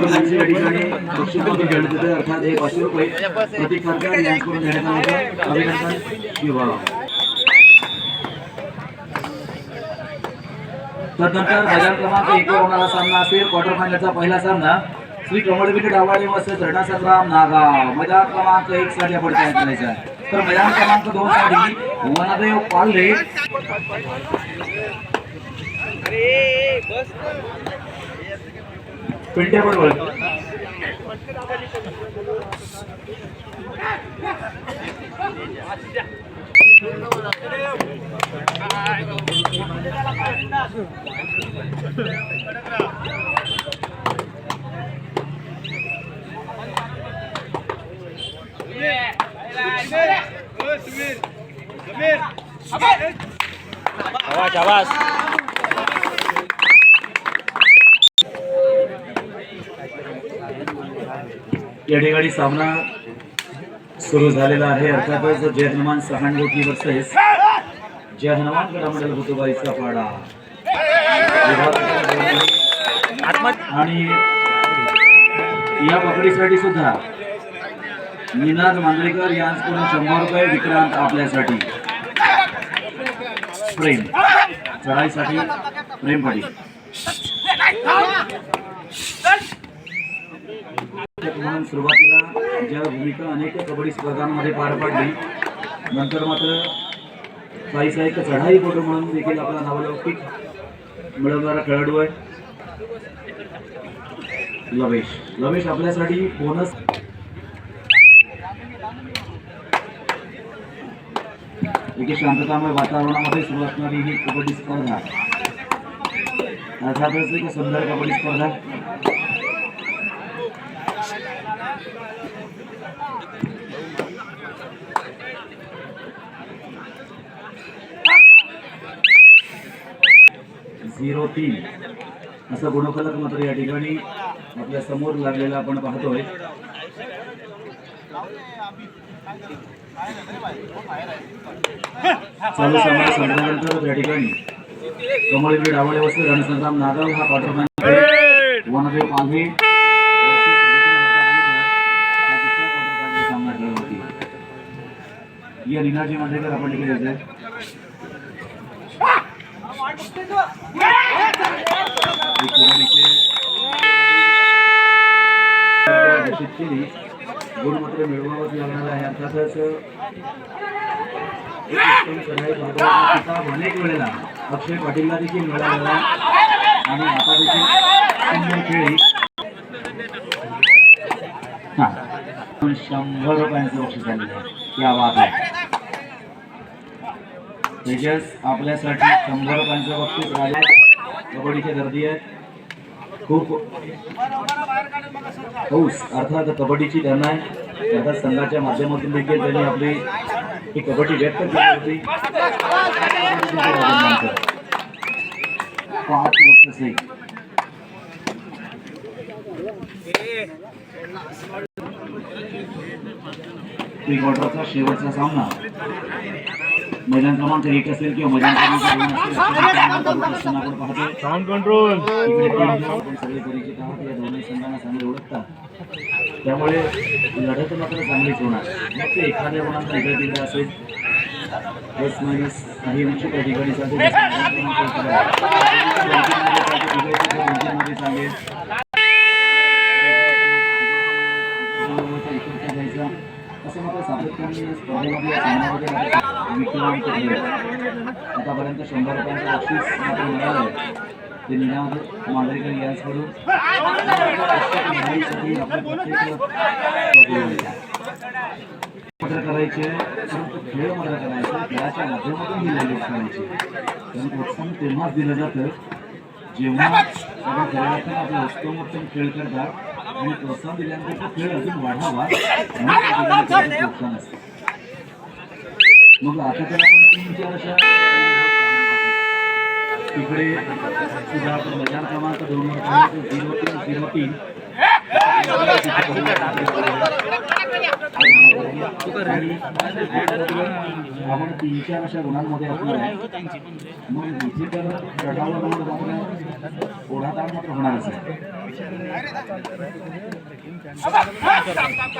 पाचशे या ठिकाणी येते अर्थात पाचशे रुपये प्रति खासदार यांच्याकडून देण्यात आले. अभिनंदन. तदनंतर मैदान क्रमांक एक होणारा सामना असेल. क्वार्टर फायनलचा पहिला सामना. श्री कमळविटी डावाळे व रणा संग्राम नागाव. मैदान क्रमांक एक साठी आपण तयार करायचा आहे तर मैदान क्रमांक दोन साठी वनदेव पालले पिंट्या बरोबर आवाज आवाज या ठिकाणी सामना सुरू झालेला आहे. अर्थातच जय हनुमान सहानुभूती वर्सेस जय हनुमान गडामंडल भुतुबाईचा पाडा. आणि या पकडीसाठी सुद्धा निनाद मांजरेकर यांच्याकडून शंभर रुपये विक्रांत आपल्यासाठी. प्रेम. चढाईसाठी प्रेम पाटील म्हणून सुरुवातीला ज्या भूमिका अनेक कबड्डी स्पर्धांमध्ये पार पाडली नंतर मात्र काही चढाई चढाईपटू म्हणून देखील आपला नावलौकिक मिळवणारा खेळाडू आहे. लवेश लवेश आपल्यासाठी बोनस एके शांततामय वातावरणामध्ये सुरू असणारी ही कबड्डी स्पर्धा. अर्थातच एक सुंदर कबड्डी स्पर्धा. झिरो तीन. असं गुणफलक मात्र या ठिकाणी आपल्यासमोर लागलेला आपण पाहतोय. चालू सामना संपल्यानंतर या ठिकाणी कमळवी डावळे वस्ते रणसंग्राम नागाव हा क्वार्टर वनदेव होती या निनाजी मांजरेकर आपण इकडे येतोय एक कोकणीचे लागणार आहे अर्थातच किताब अनेक वेळेला अक्षय पाटीलला देखील मिळालेला आणि आता देखील सुंदर खेळी शंभर रुपयांचं बक्षीस झालेलं आहे. या बात आहे तेजस आपल्यासाठी शंभर रुपयांच्या बाबतीत राहिले कबड्डीची गर्दी आहे. खूप हौस अर्थात कबड्डीची धन आहे. अर्थात संघाच्या माध्यमातून देखील त्यांनी आपली ही कबड्डी व्यक्त केली होती. पाच वर्ष से. प्री क्वार्टरचा शेवटचा सामना. मैदान क्रमांक एक असेल किंवा मैदान क्रमांक पाहतोय साऊंड कंट्रोल सगळे परिचित आहोत या दोन्ही संघांना चांगले ओळखतात त्यामुळे लढत मात्र चांगलीच होणार मग ते एखाद्या मुलांना इकडे तिकडे असेल प्लस मायनस काही अंश त्या ठिकाणी चालेल. असं मात्र सातत्याने स्पर्धेमध्ये सामन्यामध्ये. आतापर्यंत शंभर रुपयांचं बक्षीस मात्र मिळालं ते निनाद मांडरेकर यांच्याकडून मात्र करायचे खेळ मात्र करायचे खेळाच्या माध्यमातून ही लढत करायची. कारण प्रोत्साहन तेव्हाच दिलं जातं जेव्हा आपण खेळाचा आपला उत्तमोत्तम खेळ करतात आणि प्रोत्साहन दिल्यानंतर तो खेळ अजून वाढावा म्हणून प्रोत्साहन असतं. मग आता तर आपण तीन चार अशा तिकडे सुद्धा आपण मैदान क्रमांक दोन झिरो तीन झिरो तीन. आपण तीन चार अशा गुणांमध्ये असणार आहे. मग इथे तर चढावर मात्र ओढाताण मात्र होणारच आहे.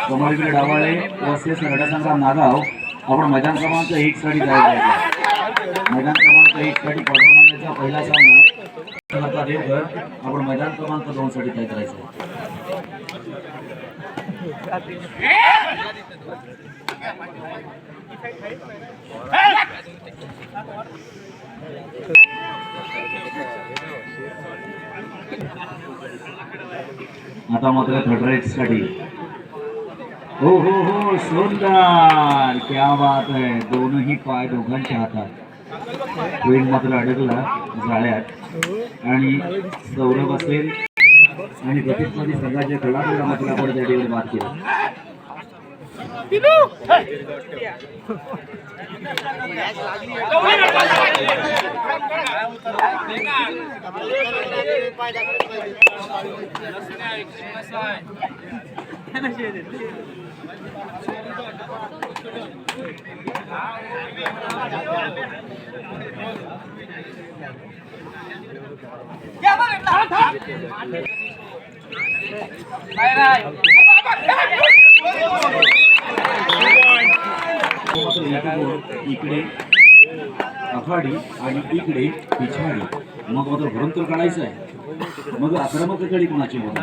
कमळकडे डावाळे वसले सरडा नागाव. आपण मैदान क्रमांक एक साठी जायचं मैदान क्रमांक एक साठी क्वार्टर पहिला सामना. आता देवघर आपण मैदान क्रमांक दोन साठी तयार करायचं आता मात्र थर्ड राईटसाठी हो हो हो सुंदर. क्या बात आहे दोनही पाय दोघांच्या हातात. वेळ मात्र अडकला जाळ्यात. आणि सौरभ असेल आणि प्रतिस्पर्धी संघाच्या कलाकार मात्र आपण त्या ठिकाणी बात केली. इकडे आखाडी आणि इकडे पिछाडी. मग मात्र भरून तर काढायचं आहे. मग आक्रमक कडी कोणाची म्हणून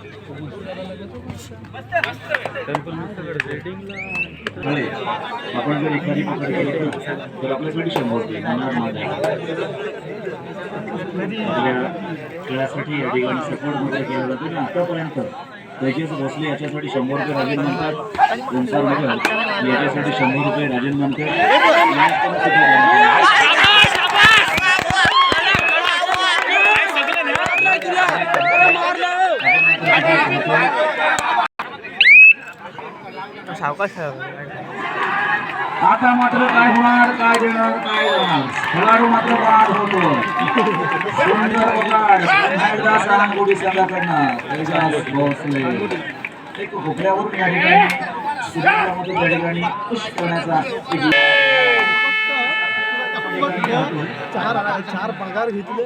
आपण जर एखादी पकड केली तर आपल्यासाठी शंभर खेळासाठी या ठिकाणी सपोर्टमध्ये केला जातो आणि आतापर्यंत त्याचेच भोसले याच्यासाठी शंभर रुपये राजन म्हणतात ओंकार याच्यासाठी शंभर रुपये राजन म्हणतात. सावकाश आता मात्र काय होणार काय देणार काय देणार खेळाडू मात्र बाद होतो. सुंदर पकड पुन्हा एकदा सारंगोडी संघाकडनं तेजास भोसले. एक खोकल्यावरून या ठिकाणी सुरेंद्रमध्ये त्या ठिकाणी पुश करण्याचा चार चार पगार घेतले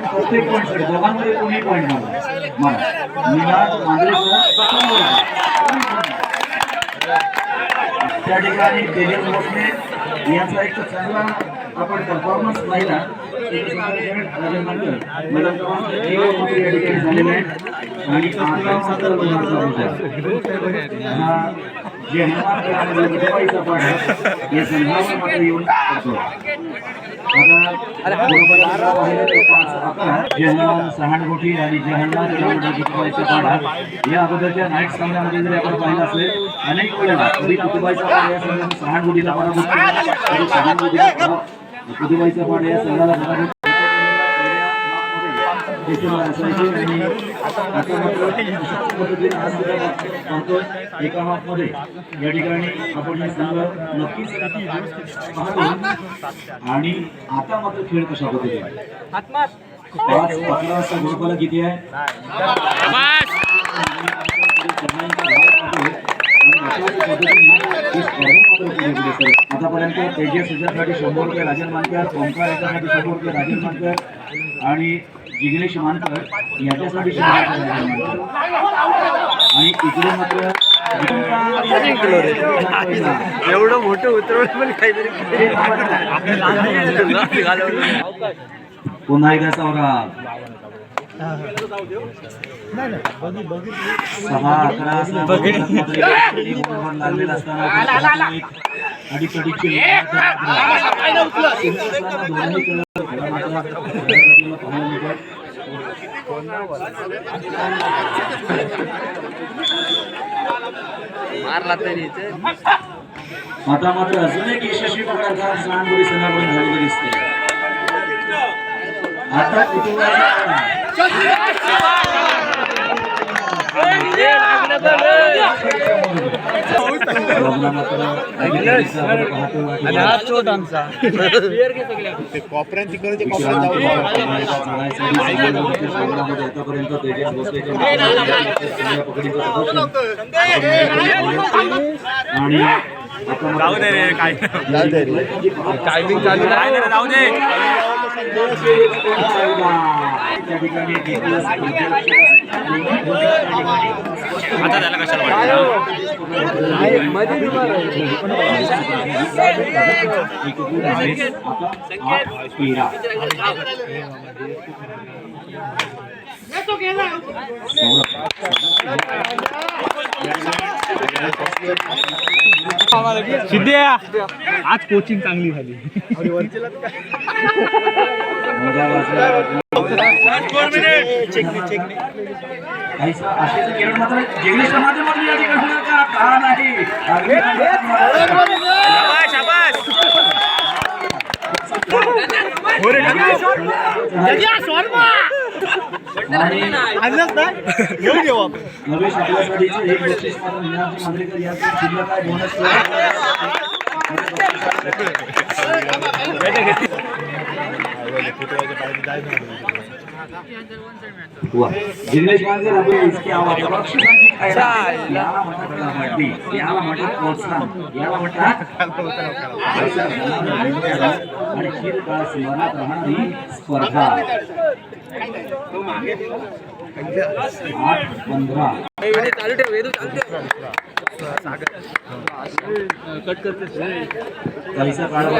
प्रत्येक पॉईंट दोघांमध्ये कोणी पॉईंट मारा त्या ठिकाणी तेजस यांचा एक चांगला आपण परफॉर्मन्स पाहिला एक सुंदर खेळ राजन मांजर मॅडम क्रमांक एक मध्ये या ठिकाणी झालेला आहे आणि आता मात्र गुणाचा होता हा जे हनुमान खेळामध्ये विजयबाईचा पाठ आहे, या संघावर मात्र येऊन पडतो आता बरोबर अकरा वाजले ते पाच अकरा जहमान सहानुभूती आणि जहन्नाथ कुटुंबाचे पाडा या अगोदरच्या नाईट सामन्यामध्ये जरी आपण पाहिलं असेल अनेक वेळेला कधी कुटुंबाचा पाडा या संघाने सहानुभूतीला पराभूत केला कधी सहानुभूतीला कुटुंबाचा पाडा या संघाला एका हाफमध्ये या ठिकाणी आपण हे संघ नक्कीच पाहतो आणि आता मात्र खेळ कशा पद्धतीने पाच अकरा वाजता ग्रुपाला किती आहे. आतापर्यंत तेजस याच्यासाठी शंभर रुपये राजन मानकर ओंकार याच्यासाठी शंभर रुपये राजन मानकर आणि जिग्नेश मानकर याच्यासाठी शंभर रुपये राजन मानकर आणि इकडे मात्र एवढं मोठं उतरवलं पण काहीतरी पुन्हा एकदा चौरा नाही नाही बघी बघितली सहा अकरा असला लागलेला असताना मारला तरी आता मात्र अजून एक यशस्वी प्रकारचा स्नानगुडी समापन झालेली दिसते आता कुटुंबाचा लग्न मात्र ऐकण्याचं आपण पाहतो वाटलं. आणि हा चोट आमचा कॉपऱ्यात तिकडे विश्रांती चालायचं आणि सगळ्यांमध्ये संग्रामामध्ये आतापर्यंत तेजस भोसलेच्या नावाने पकडीचं प्रदर्शन. आणि आता मात्र काय टायमिंग चालू नाही जाऊ दे आता त्याला कशाला मध्ये सिद्ध्या आज कोचिंग चांगली झाली. शर्मा! आशेचं किरण मात्र जेवढी समाजामध्ये या ठिकाणी होणार का? का नाही? आणि घेऊन घेऊ आपण एक बक्षीस मात्र यांचं बोनस हुआ जिग्नेश मांजर अभी इसकी आवाज बक्षिसांची खायला याला म्हणतात कबड्डी याला म्हणतात प्रोत्साहन. याला म्हणतात पैसा घालणारं मैदान आणि चिरकाळ स्मरणात राहणारी स्पर्धा. आठ पंधरा. चालू ठेव वेदू चालू ठेव पैसा काढा